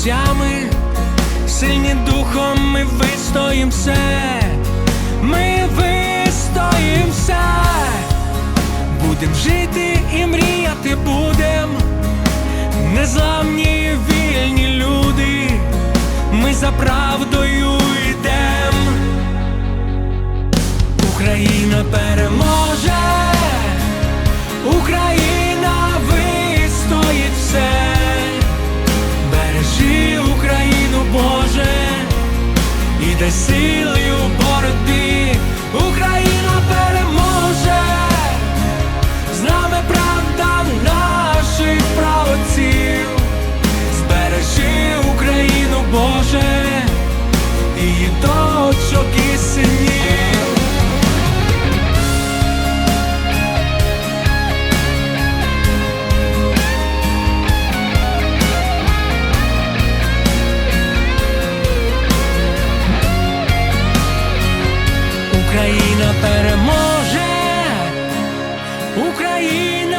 серцями, сильні духом ми вистоїм ми вистоїм все, будем жити і мріяти будем, незламні дай сили Україна